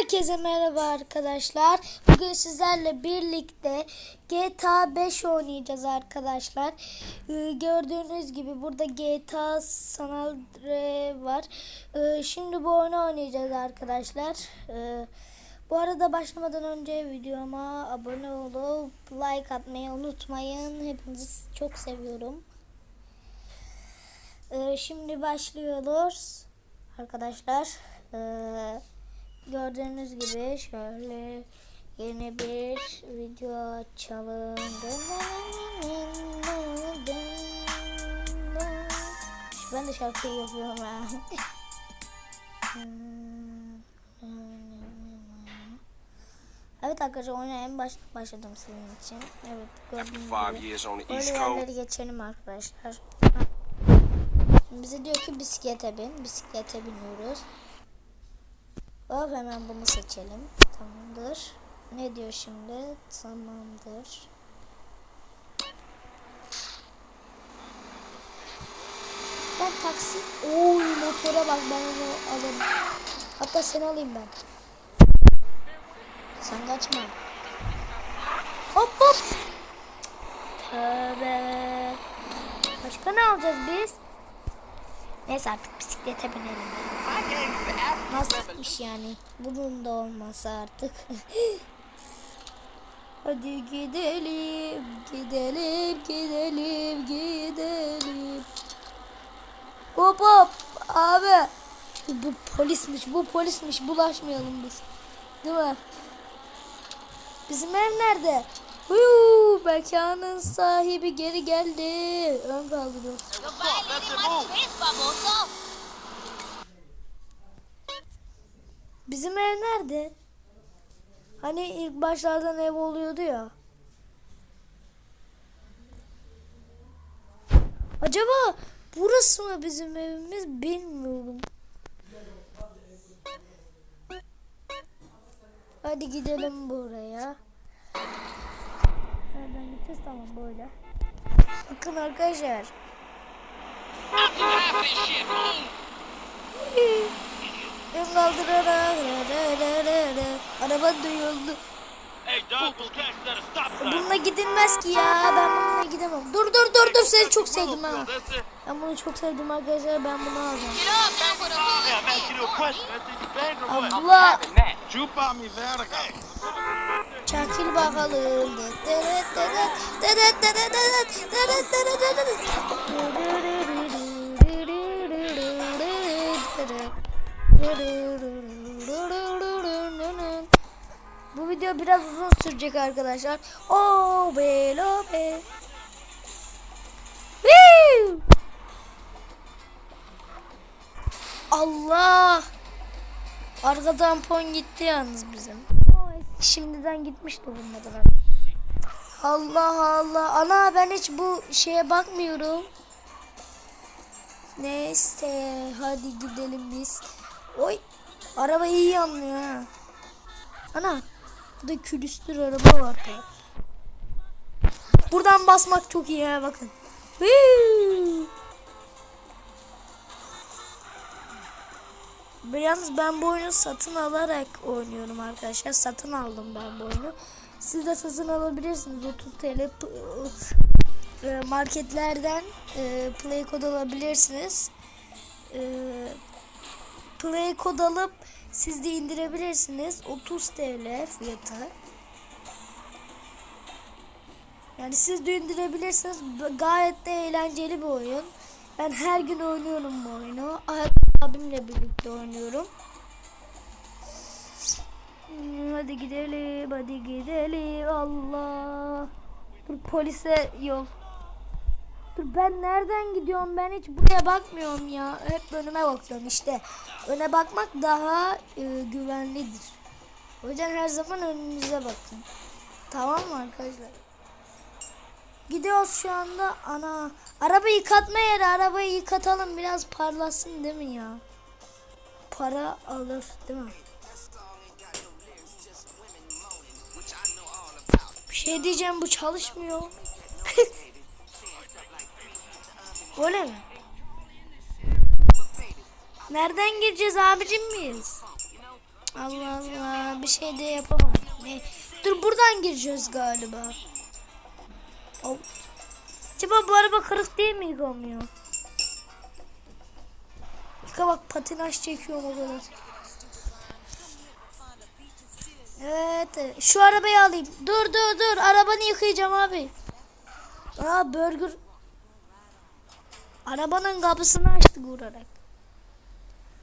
Herkese merhaba arkadaşlar. Bugün sizlerle birlikte GTA 5 oynayacağız arkadaşlar. Ee, gördüğünüz gibi burada GTA San Andreas var. Ee, şimdi bu oyunu oynayacağız arkadaşlar. Ee, bu arada başlamadan önce videoma abone olup like atmayı unutmayın. Hepinizi çok seviyorum. Ee, şimdi başlıyoruz arkadaşlar. Ee, gördüğünüz gibi şöyle yeni bir video açalım. Ben de şarkıyı yapıyorum ha. Evet arkadaşlar oyuna en başta başladım sizin için. Evet gördüğünüz gibi. Böyle yerleri geçelim arkadaşlar. Bize diyor ki bisiklete bin. Bisiklete biniyoruz. Hop hemen bunu seçelim. Tamamdır. Ne diyor şimdi? Tamamdır. Ben taksi... Oy motora bak ben onu alırım. Hatta seni alayım ben. Sen kaçma. Hop hop. Tövbe. Başka ne alacağız biz? Neyse artık bisiklete binelim. Nasılmış yani? Bunun da olması artık. Hadi gidelim, gidelim, gidelim, gidelim. Hop hop abi. Bu polismiş, bu polismiş. Bulaşmayalım biz. Değil mi? Bizim ev nerede? Huu, mekanın sahibi geri geldi. Ön kaldırıyor. Bizim ev nerede? Hani ilk başlardan ev oluyordu ya. Acaba burası mı bizim evimiz bilmiyorum. Hadi gidelim buraya. Gideceğiz? Tamam böyle. Bakın arkadaşlar. Ben kaldırarak araba duyuldu. Bununla gidilmez ki ya. Ben bununla gidemem. Dur dur dur dur seni çok sevdim ha. Ben bunu çok sevdim arkadaşlar. Ben bunu alacağım. Abla Çakil bakalım. Bu video biraz uzun sürecek arkadaşlar. Oh be lo be. Allah! Arka tampon gitti yalnız bizim. Şimdiden gitmişti bunlar. Allah Allah. Ana ben hiç bu şeye bakmıyorum. Neyse hadi gidelim biz. Oy araba iyi yanmıyor ha. Ana burada külüstür araba var. ya. Buradan basmak çok iyi ha bakın. Huu! Yalnız ben bu oyunu satın alarak oynuyorum arkadaşlar. Satın aldım ben bu oyunu. Siz de satın alabilirsiniz. 30 TL e, marketlerden e, play kod alabilirsiniz. E, play kod alıp siz de indirebilirsiniz. 30 TL fiyatı. Yani siz de indirebilirsiniz. Gayet de eğlenceli bir oyun. Ben her gün oynuyorum bu oyunu. Abimle birlikte oynuyorum. Hmm, Hadi gidelim, hadi gidelim. Allah. Dur polise yol. Dur ben nereden gidiyorum? Ben hiç buraya bakmıyorum ya. Hep önüme bakıyorum işte. Öne bakmak daha e, güvenlidir. O yüzden her zaman önünüze bakın. Tamam mı arkadaşlar? Gidiyoruz şu anda. Ana. Araba yıkatma yeri. Arabayı yıkatalım. Biraz parlasın değil mi ya? Para alır değil mi? Bir şey diyeceğim bu çalışmıyor. Öyle mi? Nereden gireceğiz abicim miyiz? Allah Allah bir şey de yapamam. Ne? Dur buradan gireceğiz galiba. Al. Acaba bu araba kırık değil mi yıkamıyor? Yıka bak patinaj çekiyorum o kadar. Evet şu arabayı alayım. Dur dur dur arabanı yıkayacağım abi. Aa burger. Arabanın kapısını açtık vurarak.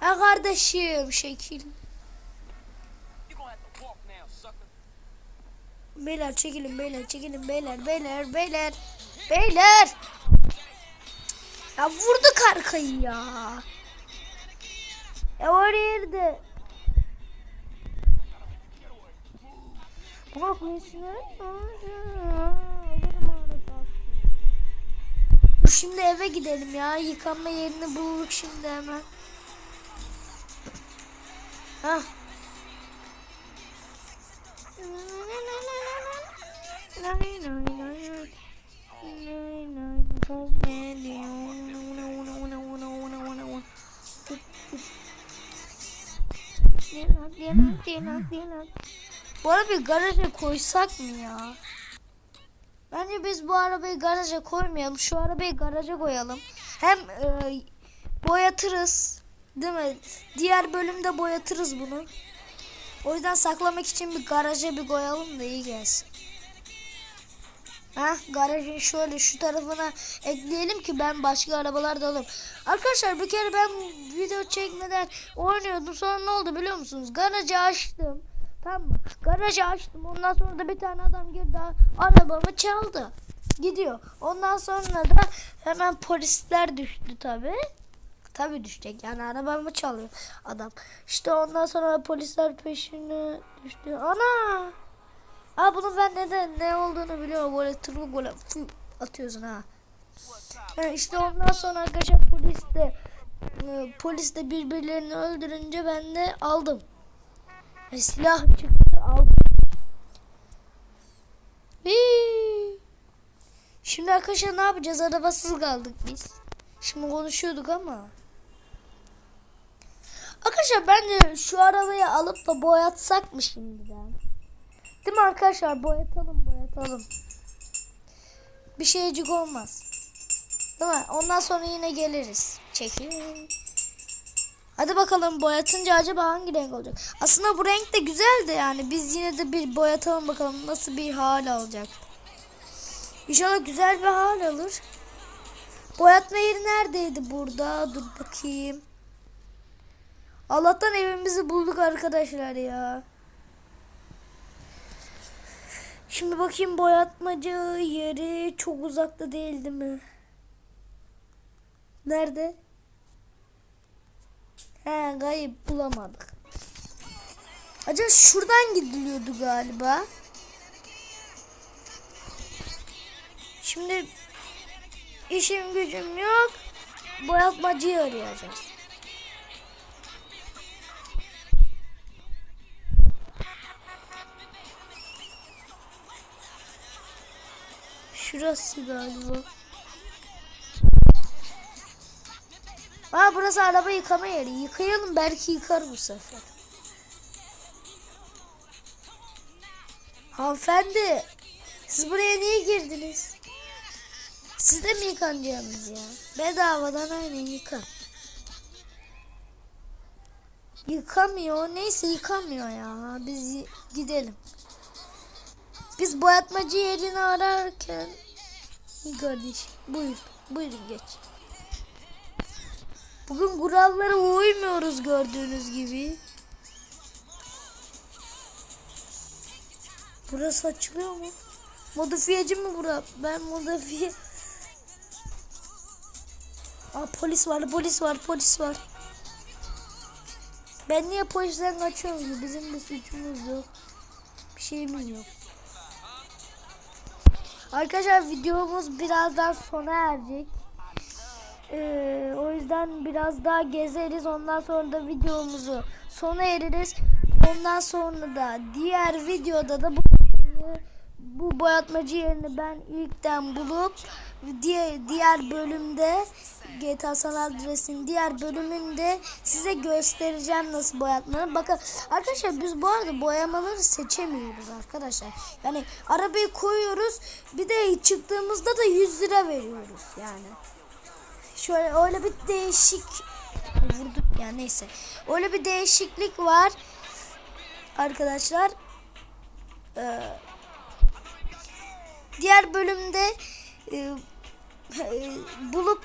Ha kardeşim şekil. Beyler çekilin beyler çekilin beyler beyler beyler beyler. Ya vurduk arkayı ya. Ya oraya de. Bak? Dur şimdi eve gidelim ya. Yıkanma yerini bulduk şimdi hemen. Hah. Bu arabayı garaja koysak mı ya? Bence biz bu arabayı garaja koymayalım. Şu arabayı garaja koyalım. Hem e, boyatırız. Değil mi? Diğer bölümde boyatırız bunu. O yüzden saklamak için bir garaja bir koyalım da iyi gelsin. Ha, garajın şöyle şu tarafına ekleyelim ki ben başka arabalarda alayım. Arkadaşlar bir kere ben video çekmeden oynuyordum. Sonra ne oldu biliyor musunuz? Garajı açtım. Tamam mı? Garajı açtım. Ondan sonra da bir tane adam girdi. Arabamı çaldı. Gidiyor. Ondan sonra da hemen polisler düştü tabi. Tabi düşecek yani arabamı çalıyor adam. İşte ondan sonra polisler peşine düştü. Ana! Aa bunun ben neden ne olduğunu biliyorum. Böyle tırmık böyle atıyorsun ha. Yani işte ondan sonra arkadaşlar polis de e, polis de birbirlerini öldürünce ben de aldım. Yani silah çıktı aldım. Hii. Şimdi arkadaşlar ne yapacağız? Arabasız kaldık biz. Şimdi konuşuyorduk ama. Arkadaşlar bence şu arabayı alıp da boyatsak mı şimdiden? Değil mi arkadaşlar? Boyatalım boyatalım. Bir şeycik olmaz. Değil mi? Ondan sonra yine geliriz. Çekin. Hadi bakalım boyatınca acaba hangi renk olacak? Aslında bu renk de güzel de yani. Biz yine de bir boyatalım bakalım nasıl bir hal alacak. İnşallah güzel bir hal alır. Boyatma yeri neredeydi burada? Dur bakayım. Allah'tan evimizi bulduk arkadaşlar ya. Şimdi bakayım boyatmacı yeri çok uzakta değildi mi? Nerede? He kayıp bulamadık. Acaba şuradan gidiliyordu galiba. Şimdi işim gücüm yok. Boyatmacıyı arayacağız. Şurası galiba. Aa burası araba yıkama yeri. Yıkayalım belki yıkar bu sefer. Hanımefendi. Siz buraya niye girdiniz? Siz de mi yıkanacaksınız ya? Bedavadan aynen yıkan. Yıkamıyor. Neyse yıkamıyor ya. Biz gidelim. Biz boyatmacı yerini ararken İyi kardeşim buyur buyurun geç. Bugün kurallara uymuyoruz gördüğünüz gibi. Burası açılıyor mu? Modifiyeci mi bura? Ben modifiye... Aa polis var polis var polis var. Ben niye polisten kaçıyorum ki? Bizim bir suçumuz yok. Bir şeyimiz yok. Arkadaşlar videomuz birazdan sona erecek. Ee, o yüzden biraz daha gezeriz. Ondan sonra da videomuzu sona eririz. Ondan sonra da diğer videoda da bu bu boyatmacı yerini ben ilkten bulup diğer, diğer bölümde GTA San Andreas'in diğer bölümünde size göstereceğim nasıl boyatmaları. Bakın arkadaşlar biz bu arada boyamaları seçemiyoruz arkadaşlar. Yani arabayı koyuyoruz bir de çıktığımızda da 100 lira veriyoruz yani. Şöyle öyle bir değişik vurduk ya neyse. Öyle bir değişiklik var arkadaşlar. Ee, diğer bölümde e, e, bulup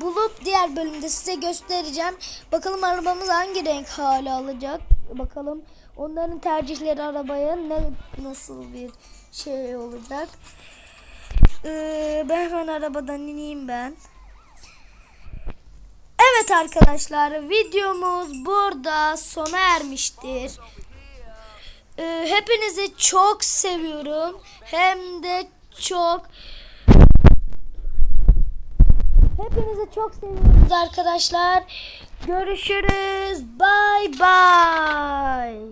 bulup diğer bölümde size göstereceğim. Bakalım arabamız hangi renk hale alacak. Bakalım onların tercihleri arabaya ne nasıl bir şey olacak. Ee, ben hemen arabadan ineyim ben. Evet arkadaşlar videomuz burada sona ermiştir. Ee, hepinizi çok seviyorum. Hem de çok Hepinizi çok seviyoruz arkadaşlar. Görüşürüz. Bye bye.